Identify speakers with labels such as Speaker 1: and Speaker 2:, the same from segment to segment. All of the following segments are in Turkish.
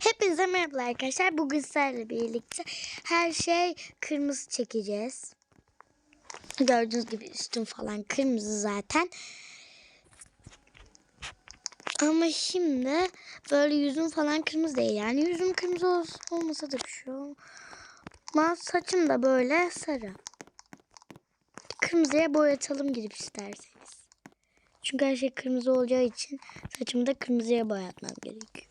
Speaker 1: Hepinize merhaba arkadaşlar. Bugün sizlerle birlikte her şey kırmızı çekeceğiz. Gördüğünüz gibi üstüm falan kırmızı zaten. Ama şimdi böyle yüzüm falan kırmızı değil. Yani yüzüm kırmızı olmasa da bir şey. Saçım da böyle sarı. Kırmızıya boyatalım gidip isterseniz. Çünkü her şey kırmızı olacağı için saçımı da kırmızıya boyatmam gerekiyor.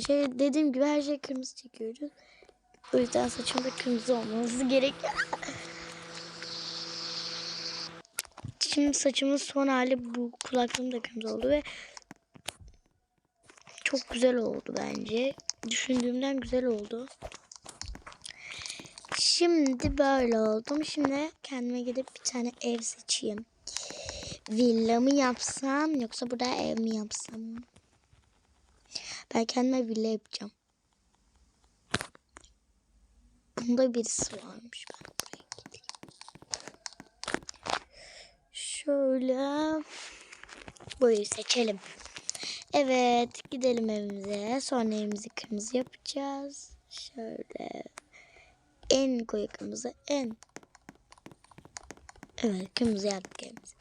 Speaker 1: Şey dediğim gibi her şey kırmızı çekiyoruz. O yüzden saçımda kırmızı olması gerekiyor. Şimdi saçımın son hali bu kulaklığım da kırmızı oldu ve çok güzel oldu bence. Düşündüğümden güzel oldu. Şimdi böyle oldum. Şimdi kendime gidip bir tane ev seçeyim. Villa mı yapsam yoksa burada ev mi yapsam? Ben kendime villa yapacağım. Bunda birisi varmış. Ben buraya gideyim. Şöyle. Bu evi seçelim. Evet gidelim evimize. Sonra evimizi kırmızı yapacağız. Şöyle. En koyu kırmızı en. Evet kırmızı yaptık evimizi.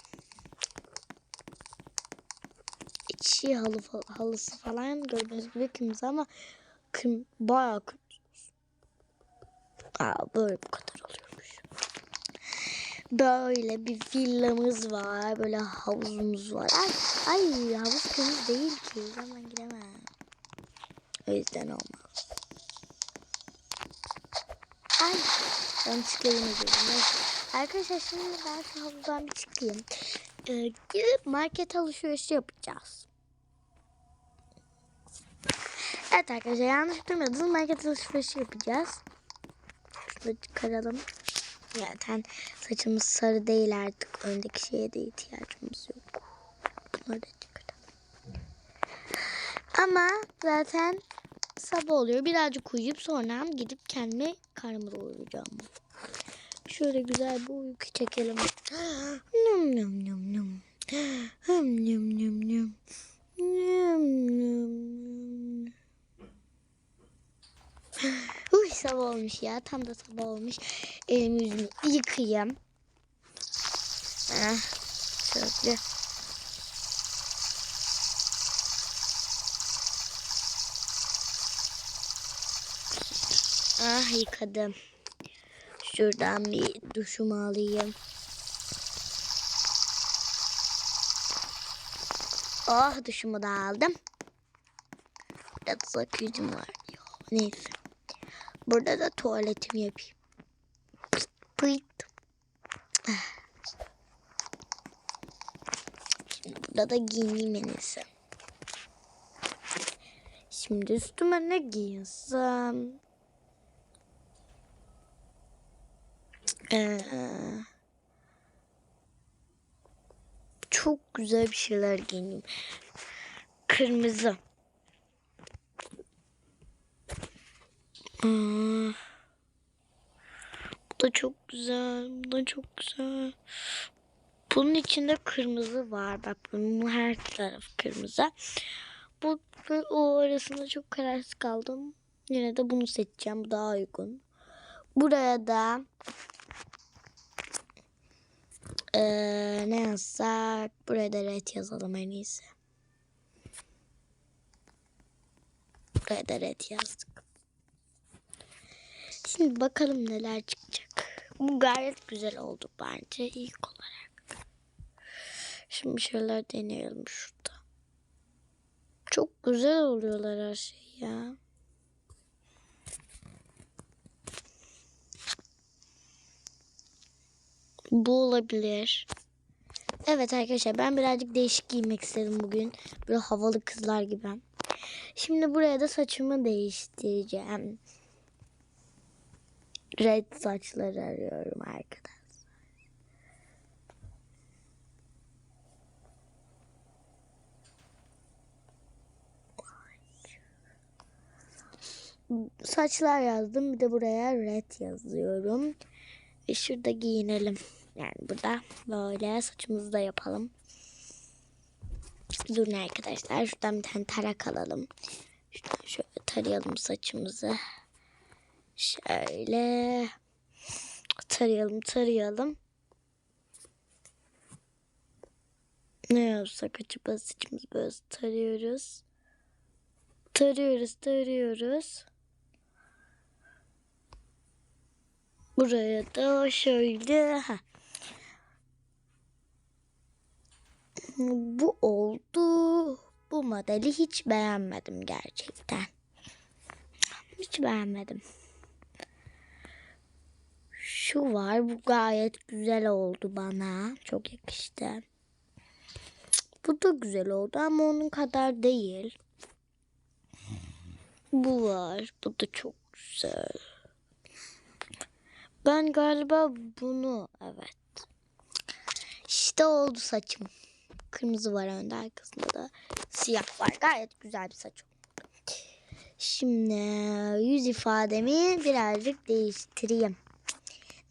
Speaker 1: İçi halı, halısı falan gördüğünüz gibi ama kırm bayağı kırmızı. Aa, böyle bu kadar oluyormuş. Böyle bir villamız var. Böyle havuzumuz var. Ay, ay havuz kırmızı değil ki. Hemen giremem. O yüzden olmaz. Ay ben çıkayım dedim. Arkadaşlar şimdi ben şu havuzdan bir çıkayım. Ee, market alışverişi yapacağız. Evet arkadaşlar yanlış duymadınız. Market alışverişi yapacağız. Şunu çıkaralım. Zaten saçımız sarı değil artık. Öndeki şeye de ihtiyacımız yok. Bunları da çıkaralım. Ama zaten sabah oluyor. Birazcık uyuyup sonra gidip kendime karnımı doyuracağım. Şöyle güzel bir uyku çekelim. Num num num num. Hım num num num. Num num. Uy sabah olmuş ya. Tam da sabah olmuş. Elimi yüzümü yıkayayım. Ah, şöyle. Ah yıkadım. Şuradan bir duşumu alayım. Oh duşumu da aldım. Burada da sakıcım var. Neyse. Burada da tuvaletimi yapayım. Pıt pıt. Şimdi burada da giyineyim en. Şimdi üstüme ne giyinsem? Ee, çok güzel bir şeyler giyineyim. Kırmızı. Bu da çok güzel. Bu da çok güzel. Bunun içinde kırmızı var. Bak bunun her tarafı kırmızı. Bu ve o arasında çok kararsız kaldım. Yine de bunu seçeceğim. Bu daha uygun. Buraya da eee, ne yazsak? Buraya da red yazalım en iyisi. Buraya da red yazdık. Şimdi bakalım neler çıkacak. Bu gayet güzel oldu bence ilk olarak. Şimdi şeyler deneyelim şurada. Çok güzel oluyorlar her şey ya. Bu olabilir. Evet arkadaşlar ben birazcık değişik giymek istedim bugün. Böyle havalı kızlar gibi. Şimdi buraya da saçımı değiştireceğim. Red saçları arıyorum arkadaşlar. Saçlar yazdım. Bir de buraya red yazıyorum. Ve şurada giyinelim. Yani burada böyle saçımızı da yapalım. Durun arkadaşlar. Şuradan bir tane tarak alalım. Şuradan şöyle tarayalım saçımızı. Şöyle tarayalım tarayalım. Ne yapsak acaba saçımızı böyle tarıyoruz. Tarıyoruz tarıyoruz. Buraya da şöyle. Bu oldu. Bu modeli hiç beğenmedim gerçekten. Hiç beğenmedim. Şu var. Bu gayet güzel oldu bana. Çok yakıştı. Bu da güzel oldu ama onun kadar değil. Bu var. Bu da çok güzel. Ben galiba bunu evet. İşte oldu saçım. Kırmızı var önde arkasında da siyah var. Gayet güzel bir saç oldu. Şimdi yüz ifademi birazcık değiştireyim.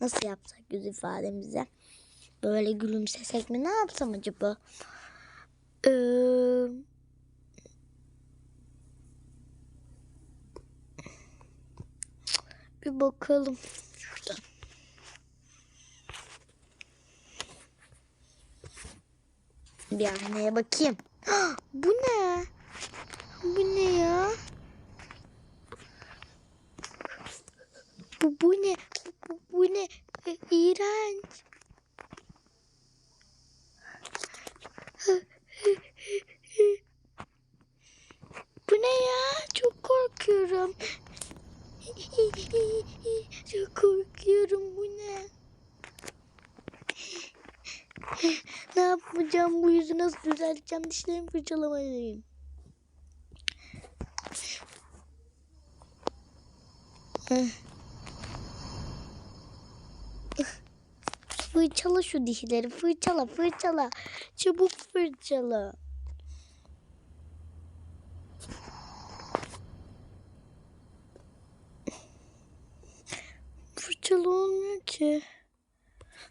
Speaker 1: Nasıl yapsak yüz ifademizi? Böyle gülümsesek mi? Ne yapsam acaba? Ee, bir bakalım. Şuradan. Bir aynaya bakayım. Bu ne? Bu ne ya? Bu, bu ne? Bu, bu ne? E, İğrenç. Bu ne ya? Çok korkuyorum. Çok korkuyorum. Bu ne? Ne yapacağım bu yüzü nasıl düzelteceğim dişlerimi fırçalamalıyım. Heh. Fırçala şu dişleri fırçala fırçala çabuk fırçala. Fırçala olmuyor ki.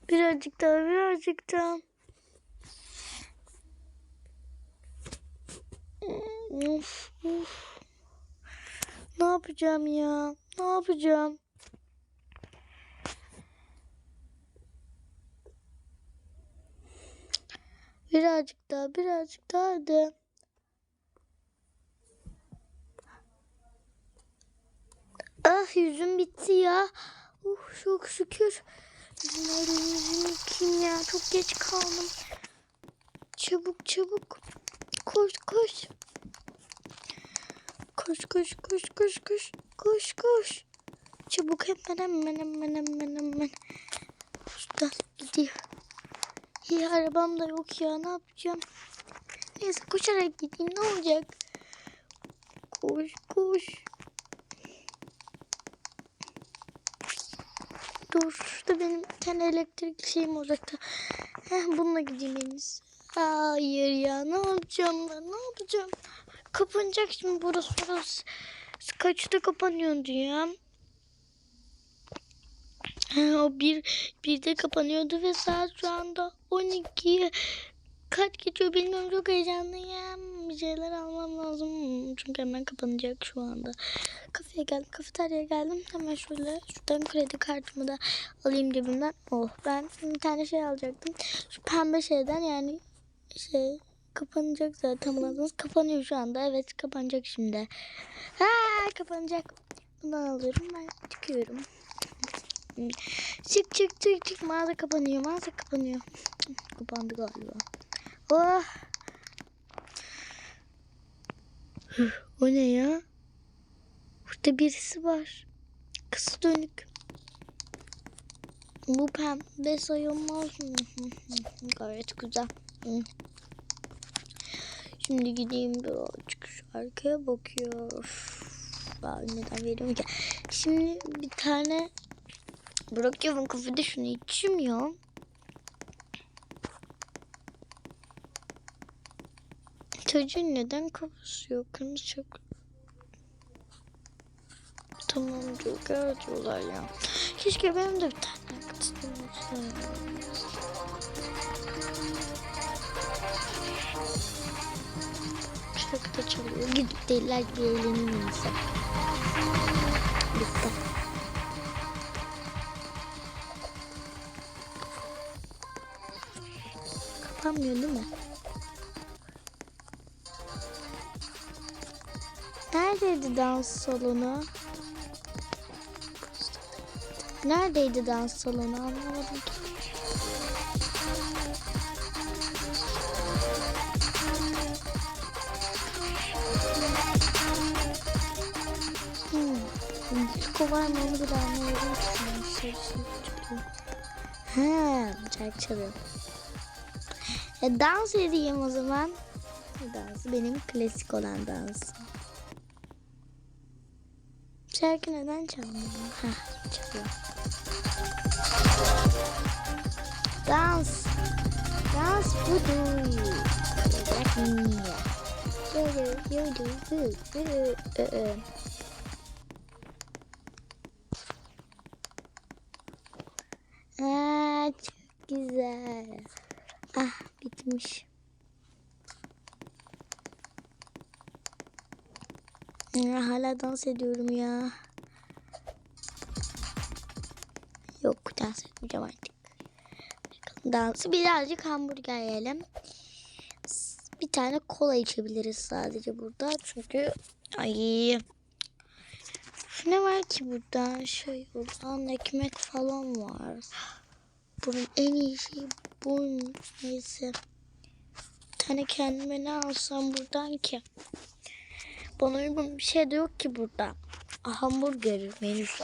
Speaker 1: Birazcık daha birazcık daha. Of, of. Ne yapacağım ya? Ne yapacağım? Birazcık daha, birazcık daha hadi. Ah yüzüm bitti ya. Uh, çok şükür. Yüzümü yüzümü yıkayayım ya. Çok geç kaldım. Çabuk çabuk. Koş koş. Koş koş koş koş koş. Koş koş. Çabuk hemen hemen hemen hemen hemen. Şuradan gidiyor. İyi arabam da yok ya ne yapacağım? Neyse koşarak gideyim ne olacak? Koş koş. Dur şurada benim bir tane elektrik şeyim olacaktı. Heh, bununla gideyim en. Hayır ya ne yapacağım ben ne yapacağım? Kapanacak şimdi burası burası. Kaçta kapanıyordu ya? O bir birde kapanıyordu ve saat şu anda 12. Kaç geçiyor bilmiyorum çok heyecanlıyım. Bir şeyler almam lazım. Çünkü hemen kapanacak şu anda. Kafeye geldim, kafeteryaya geldim. Hemen şöyle şuradan kredi kartımı da alayım cebimden. Oh ben bir tane şey alacaktım. Şu pembe şeyden yani şey kapanacak zaten buladınız. Kapanıyor şu anda. Evet kapanacak şimdi. Ha kapanacak. Bundan alıyorum ben çıkıyorum. Çık çık çık çık mağaza kapanıyor mağaza kapanıyor. Kapandı galiba. Oh. O ne ya? Burada birisi var. Kısa dönük. Bu pembe sayılmaz mı? Gayet güzel. Şimdi gideyim birazcık şu arkaya bakıyor. Ben neden veriyorum ki? Şimdi bir tane bırakıyorum kafede şunu ya. Çocuğun neden kafası yok? Kırmızı çok. Tamam diyor. Gel diyorlar ya. Keşke benim de bir tane arkadaşım olsa. köfte çalıyor. Gidip deliler gibi eğlenelim Kapanmıyor değil mi? Neredeydi dans salonu? Neredeydi dans salonu anlamadım ki. Hmm. Disko var mı onu bile anlamadım ki. Sarı sarı çıkıyor. He, çay çalıyor. E, dans edeyim o zaman. Dans benim klasik olan dansım. Şarkı neden çalmıyor? Heh, çalıyor. Dans. Dans budur. Bırak niye? Yudu, yudu, yudu, yudu. Ee, Aa, çok güzel. Ah bitmiş. Ya, hala dans ediyorum ya. Yok dans etmeyeceğim artık. Bakalım Dansı birazcık hamburger yiyelim. Bir tane kola içebiliriz sadece burada. Çünkü ay ne var ki burada? Şey olan ekmek falan var. Bunun en iyi şeyi bu. Neyse. Tane kendime ne alsam buradan ki? Bana uygun bir şey de yok ki burada. Hamburger menüsü.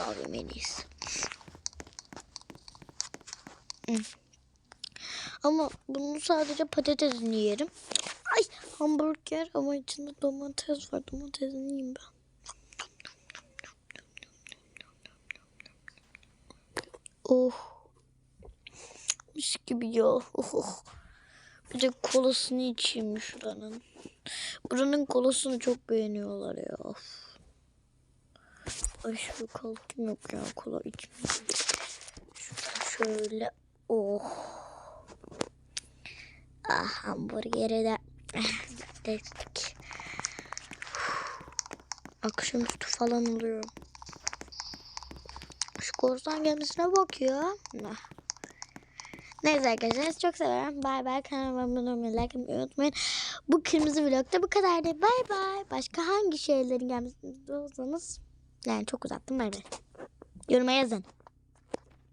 Speaker 1: Hı. Ama bunu sadece patatesini yerim. Ay hamburger ama içinde domates var. Domatesini yiyeyim ben. Oh. Mis gibi ya. Oh, oh. Bir de kolasını içeyim şuranın. Buranın kolasını çok beğeniyorlar ya. Of. Ay şu kalkayım yok ya kola içmeyeyim. Şöyle. Oh. Ah hamburgeri de dedik. Akşamüstü falan oluyor. Şu korsan gelmesine bak ya. Nah. Neyse arkadaşlar çok seviyorum. Bay bay. Kanalıma abone olmayı, like etmeyi unutmayın. Bu kırmızı vlogda bu kadardı. Bay bay. Başka hangi şeylerin gelmesini istiyorsanız yani çok uzattım. Bay bay. Yoruma yazın.